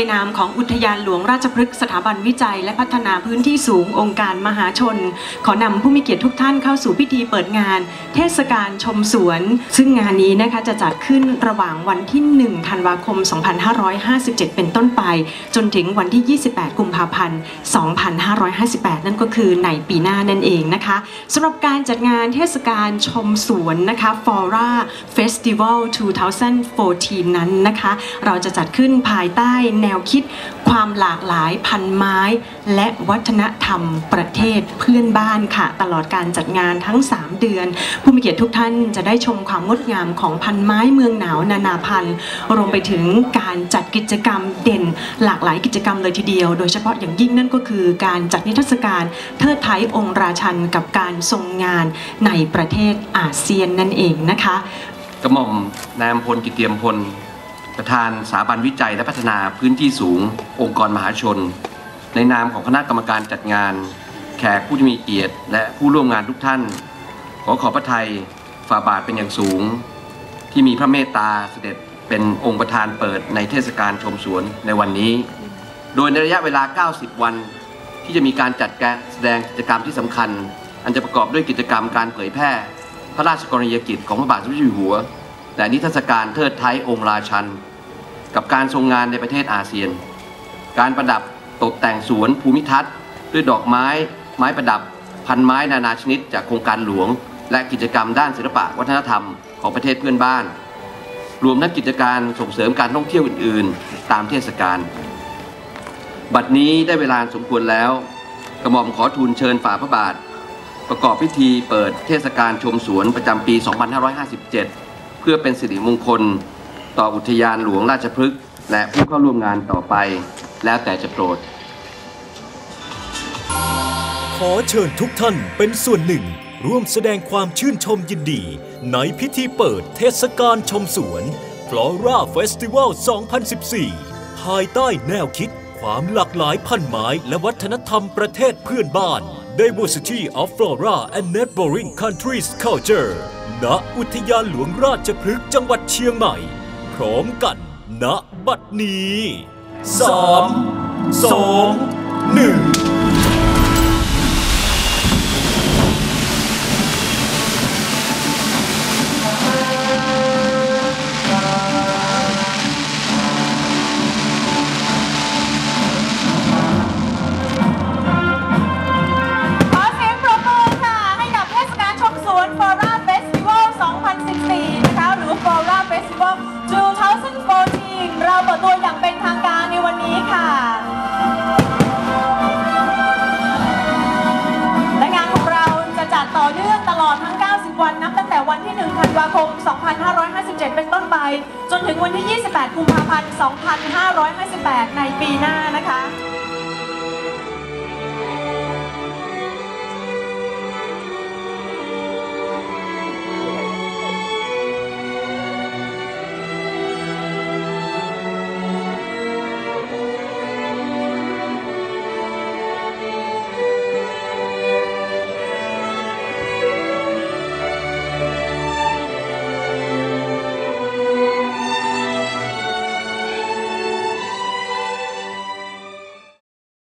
ในนามของอุทยานหลวงราชพฤกษ์สถาบันวิจัย และพัฒนาพื้นที่สูงองค์การมหาชน ขอนำผู้มีเกียรติทุกท่านเข้าสู่พิธีเปิดงาน เทศกาลชมสวน ซึ่งงานนี้นะคะจะจัดขึ้นระหว่างวันที่ 1 ธันวาคม 2557 เป็นต้นไป จนถึงวันที่ 28 กุมภาพันธ์ 2558 นั่นก็คือในปีหน้านั่นเองนะคะสำหรับการจัดงานเทศกาลชมสวนนะคะ Flora Festival 2014 นั้นนะคะ เราจะจัดขึ้นภายใต้แนวคิด ความหลากหลายพันไม้ และวัฒนธรรมประเทศเพื่อนบ้านค่ะ ตลอดการจัดงานทั้ง 3 เดือน ผู้มีเกียรติทุกท่านจะได้ชมความงดงามของพันไม้เมืองหนาวนานาพันธุ์รวมไปถึงการจัดกิจกรรมเด่น หลากหลายกิจกรรมเลยทีเดียว โดยเฉพาะอย่างยิ่งนั่นก็คือ การจัดนิทรรศการเทิดไทยองค์ราชันกับการทรงงานในประเทศอาเซียนนั่นเองนะคะกระหม่อมนายพลกิตเตียมพล ประธานสถาบันวิจัยและพัฒนาพื้นที่สูง องค์กรมหาชน ในนามของคณะกรรมการจัดงาน แขกผู้ที่มีเกียรติ และผู้ร่วมงานทุกท่าน ขอขอบพระทัยฝ่าบาทเป็นอย่างสูง ที่มีพระเมตตาเสด็จเป็นองค์ประธานเปิดในเทศกาลชมสวนในวันนี้ โดยในระยะเวลา 90 วัน ที่จะมีการจัดการแสดงกิจกรรมที่สำคัญ อันจะประกอบด้วยกิจกรรมการเผยแพร่ พระราชกรณียกิจของพระบาทสมเด็จพระเจ้าอยู่หัวและนิทรรศการเทิดไทยองค์ราชัน กับการทรงงานในประเทศอาเซียน การประดับตกแต่งสวนภูมิทัศน์ ด้วยดอกไม้ ไม้ประดับ พันไม้นานาชนิด จากโครงการหลวง และกิจกรรมด้านศิลปะวัฒนธรรมของประเทศเพื่อนบ้าน รวมทั้งกิจการส่งเสริมการท่องเที่ยวอื่น ๆ ตามเทศกาลบัดนี้ได้เวลาสมควรแล้ว กระหม่อมขอทูลเชิญฝ่าพระบาท ประกอบพิธีเปิดเทศกาลชมสวนประจำปี 2557 เพื่อเป็นสิริมงคล ต่ออุทยานหลวงราชพฤกษ์และผู้เข้าร่วมงานต่อไป แล้วแต่จะโปรด ขอเชิญทุกท่านเป็นส่วนหนึ่ง ร่วมแสดงความชื่นชมยินดี ในพิธีเปิดเทศกาลชมสวน Flora Festival 2014 ภายใต้แนวคิดความหลากหลายพันไม้และวัฒนธรรมประเทศเพื่อนบ้าน Diversity of Flora and Neighboring Countries Culture ณอุทยานหลวงราชพฤกษ์จังหวัดเชียงใหม่ พร้อมกันณบัดนี้ 3 2 1 อเนื่องตลอดทั้ง 90 วันนับตั้งแต่วันที่ 1 ธันวาคม 2557 เป็นต้นไป จนถึงวันที่ 28 กุมภาพันธ์ 2558 ในปีหน้านะคะ